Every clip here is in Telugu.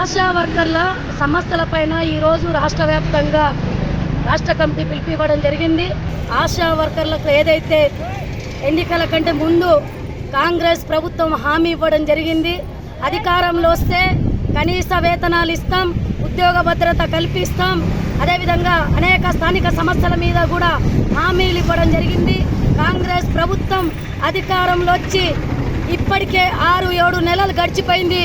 ఆశా వర్కర్ల సమస్యలపైన ఈరోజు రాష్ట్ర వ్యాప్తంగా రాష్ట్ర కమిటీ పిలిపివ్వడం జరిగింది. ఆశా వర్కర్లకు ఏదైతే ఎన్నికల కంటే ముందు కాంగ్రెస్ ప్రభుత్వం హామీ ఇవ్వడం జరిగింది. అధికారంలో వస్తే కనీస వేతనాలు ఇస్తాం ఉద్యోగ భద్రత కల్పిస్తాం. అదేవిధంగా అనేక స్థానిక సమస్యల మీద కూడా హామీలు ఇవ్వడం జరిగింది. కాంగ్రెస్ ప్రభుత్వం అధికారంలో వచ్చి ఇప్పటికే ఆరు ఏడు నెలలు గడిచిపోయింది.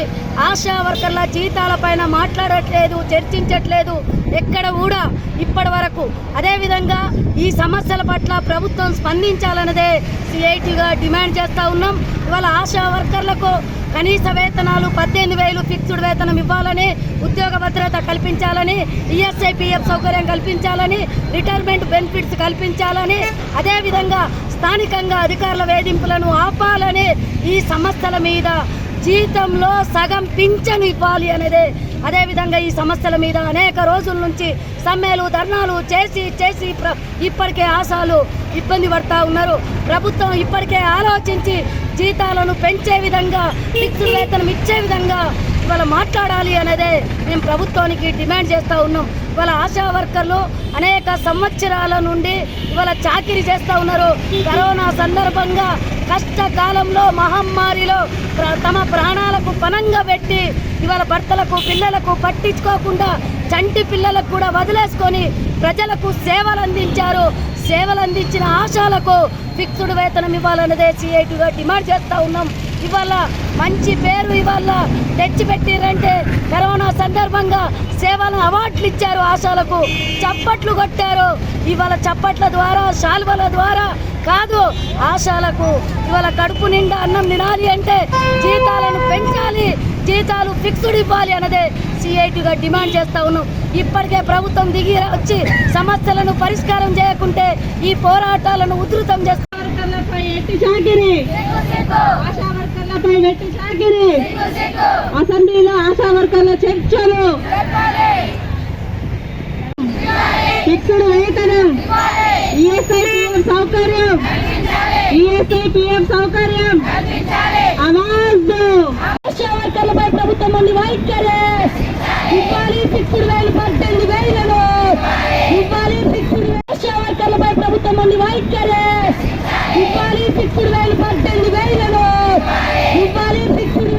ఆశా వర్కర్ల జీతాల పైన మాట్లాడట్లేదు చర్చించట్లేదు ఎక్కడ కూడా ఇప్పటి వరకు. అదేవిధంగా ఈ సమస్యల పట్ల ప్రభుత్వం స్పందించాలన్నదే సిఐటిగా డిమాండ్ చేస్తూ ఉన్నాం. ఇవాళ ఆశా వర్కర్లకు కనీస వేతనాలు పద్దెనిమిది వేలు ఫిక్స్డ్ వేతనం ఇవ్వాలని ఉద్యోగ భద్రత కల్పించాలని ఈఎస్ఐ పిఎఫ్ సౌకర్యం కల్పించాలని రిటైర్మెంట్ బెనిఫిట్స్ కల్పించాలని అదేవిధంగా స్థానికంగా అధికారుల వేధింపులను ఆపాలని ఈ సమస్యల మీద జీతంలో సగం పింఛను ఇవ్వాలి అనేదే. అదేవిధంగా ఈ సమస్యల మీద అనేక రోజుల నుంచి సమ్మెలు ధర్నాలు చేసి చేసి ఇప్పటికే ఆశాలు ఇబ్బంది పడతా ఉన్నారు. ప్రభుత్వం ఇప్పటికే ఆలోచించి జీతాలను పెంచే విధంగా ఫిక్స్డ్ వేతనం ఇచ్చే విధంగా ఇవాళ మాట్లాడాలి అనేదే మేము ప్రభుత్వానికి డిమాండ్ చేస్తూ ఉన్నాం. ఇవాళ ఆశా వర్కర్లు అనేక సంవత్సరాల నుండి ఇవాళ చాకిరీ చేస్తూ ఉన్నారు. కరోనా సందర్భంగా కష్టకాలంలో మహమ్మారిలో తమ ప్రాణాలకు పనంగా పెట్టి ఇవాళ భర్తలకు పిల్లలకు పట్టించుకోకుండా చంటి పిల్లలకు కూడా వదిలేసుకొని ప్రజలకు సేవలు అందించారు. సేవలు అందించిన ఆశాలకు ఫిక్స్డ్ వేతనం ఇవ్వాలన్నదే సిఐటిగా డిమాండ్ చేస్తూ ఉన్నాం. ఇవాళ మంచి పేరు ఇవాళ తెచ్చిపెట్టిరంటే కరోనా సందర్భంగా సేవలను అవార్డులు ఇచ్చారు ఆశాలకు. చప్పట్లు కొట్టారు. ఇవాళ చప్పట్ల ద్వారా శాల్వల ద్వారా కాదు ఆశాలకు. ఇవాళ కడుపు నిండా అన్నం తినాలి అంటే జీతాలను పెంచాలి జీతాలు ఫిక్స్డ్ ఇవ్వాలి అన్నదే సిఐటిగా డిమాండ్ చేస్తా ఉన్నాం. ఇప్పటికే ప్రభుత్వం దిగి వచ్చి సమస్యలను పరిష్కారం చేయకుంటే ఈ పోరాటాలను ఉధృతం చేస్తా మెట్టి ఎట్టి చాకిరి అసెంబ్లీలో ఆశా వర్కర్ల చర్చలు ఫిక్స్డ్ వేతనం. ఈఎస్ఐపిఎఫ్ సౌకర్యం. ఈఎస్ఐపిఎఫ్ సౌకర్యం. ఆవాజ్ ఆశా వర్కర్లపై ప్రభుత్వం ఉంది వైఖరి ఇవ్వాలి ఫిక్స్డ్ వేలు పద్దెనిమిది వేలను. ఇవ్వాలి ఫిక్స్డ్ ఆశా వర్కర్లపై ప్రభుత్వం ఉంది వైఖరి ఇవ్వాలి ఫిక్స్డ్ వేలు